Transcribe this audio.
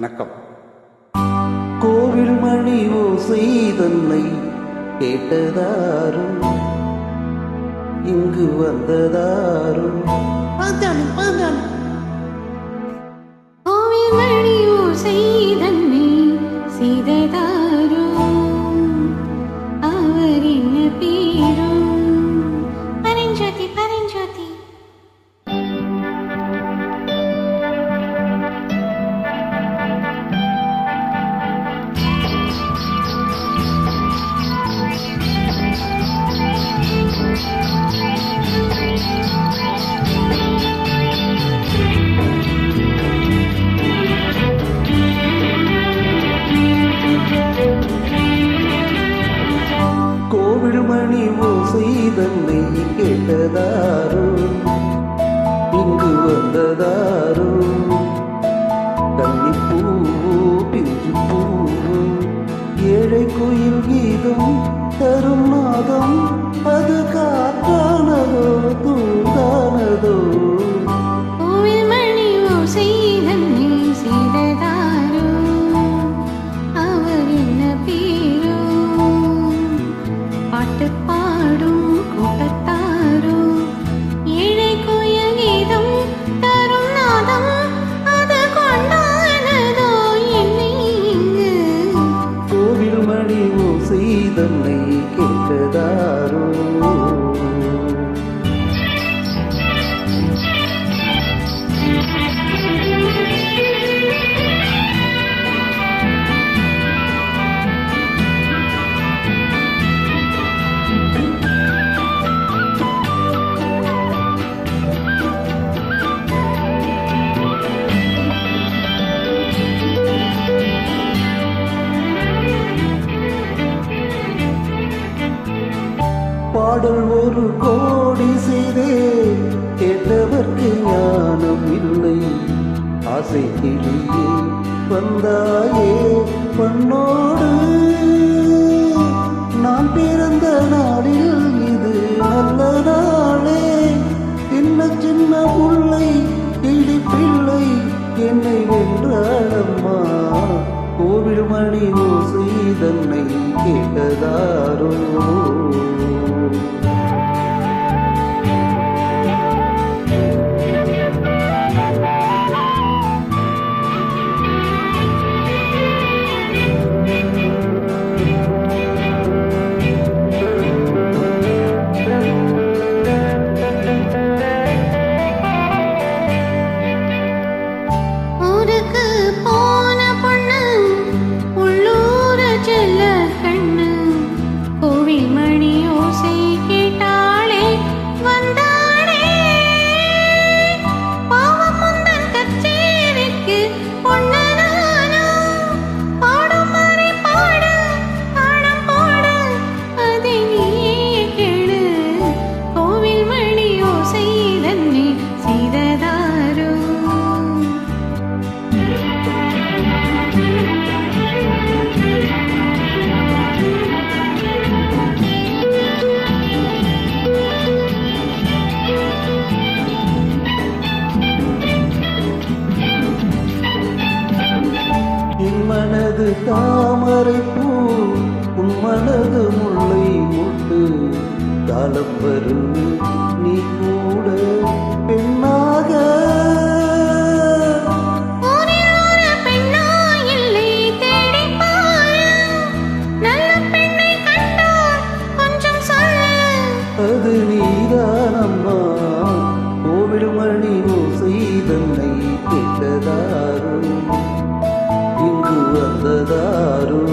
வணக்கம். கோவில் மணி ஓசை தன்னை கேட்டதாரும் இங்கு வந்ததாரும். பாந்தானு பாந்தானு கோவில் மணி ஓசை தன்னை ஓசை தன்னை கேட்டதாரும் இங்கு வந்ததாரும் கன்னிப்பூ பிஞ்சு பூவோ ஏழை கோயில் கீதம் தரும் மாதம் அது காத்தானதோ? தூ கோடி செய்தே கேட்டவர்க்கு ஞானம் இல்லை. ஆசை கிளியே வந்தாயே பண்ணோடு நான் பிறந்த நாளில் இது நல்ல நாளே. சின்ன சின்ன புள்ளை கிளி பிள்ளை என்னை வென்றாடம்மா கோவில் மணி ஓசை தன்னை கேட்டதாரோ? தாமரை பூ உன் மனது முல்லை முட்டு காலம் மனதாரும்